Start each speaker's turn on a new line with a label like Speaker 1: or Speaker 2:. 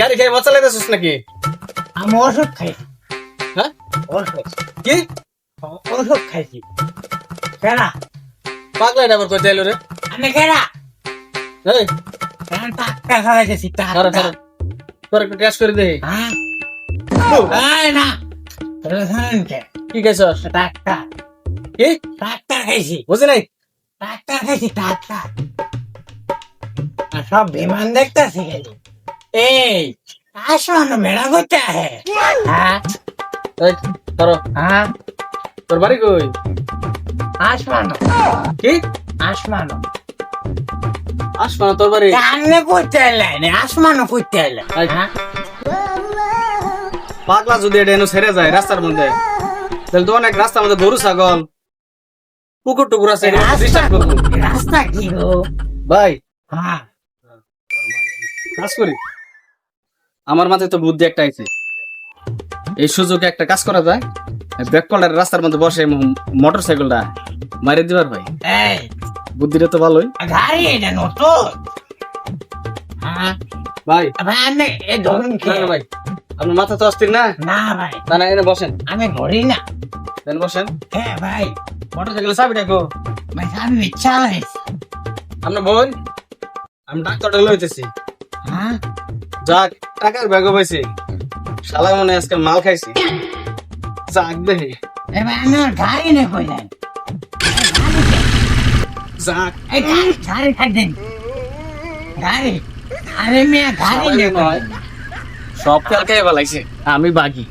Speaker 1: গাড়ি খেয়ে মজা লাগতেছিস নাকি
Speaker 2: আমি ওষুধ খাই
Speaker 1: হ্যাঁ
Speaker 2: ওষুধ
Speaker 1: কি
Speaker 2: ওষুধ খাইছি কেনা
Speaker 1: পাগলা আবার কোথায় এলো রে
Speaker 2: আমি কেনা
Speaker 1: এই খারাপ তোর একটু করে দে
Speaker 2: হ্যাঁ না রেস্টুরেন্টে
Speaker 1: কি খাইছস
Speaker 2: টাকা
Speaker 1: কি?
Speaker 2: টাকা খাইছি
Speaker 1: বুঝি নাই।
Speaker 2: টাকা খাইছি টাকা আর সব বিমান দেখতেছি এই। আসমানো মেলা করতে আহে হ্যাঁ?
Speaker 1: ধরো।
Speaker 2: হ্যাঁ?
Speaker 1: তোর বাড়ি কই?
Speaker 2: আসমানো।
Speaker 1: কি?
Speaker 2: আসমানো।
Speaker 1: আসবা না তোর বাড়ি?
Speaker 2: কানে করতে আসমানো করতে
Speaker 1: এই,
Speaker 2: হ্যাঁ?
Speaker 1: পাগলা যদি এটা এনে ছেড়ে যায় রাস্তার মধ্যে। তাহলে তো অনেক রাস্তার মধ্যে গরু ছাগল। পুকুর টুকুর আছে
Speaker 2: রাস্তা। রাস্তা কি গো?
Speaker 1: ভাই।
Speaker 2: হ্যাঁ।
Speaker 1: কাজ করি? আমার মাথায় তো বুদ্ধি একটা আইছে এই সুযোগে একটা কাজ করা যায়। ব্যাক কলার রাস্তার মধ্যে বসে মোটর সাইকেলটা মারি দিবার ভাই। বুদ্ধিটা তো ভালোই।
Speaker 2: গাড়ি এটা নতুন?
Speaker 1: ভাই।
Speaker 2: ভাই আমি এ ধরুন
Speaker 1: ভাই। আপনার মাথা তো অস্থির না?
Speaker 2: না ভাই।
Speaker 1: না না এনে বসেন।
Speaker 2: আমি ঘুরি না।
Speaker 1: এনে বসেন।
Speaker 2: হ্যাঁ ভাই।
Speaker 1: মোটর সাইকেল চাবিটা গো
Speaker 2: ভাই আমি ইচ্ছা
Speaker 1: আপনার বোন? আমি ডাক্তারটা লইতেছি।
Speaker 2: হ্যাঁ?
Speaker 1: যাক টাকার ব্যাগ পাইছি। শালা মনে আজকে মাল খাইছি। যাক দেখি।
Speaker 2: এ ভাই আমি গাড়ি কই কইলেন
Speaker 1: যাক।
Speaker 2: এই গাড়ি গাড়ি থাকতেন গাড়ি। আরে মেয়ে গাড়ি নে
Speaker 1: নয় সব তেল খেয়ে ফেলাইছে আমি বাকি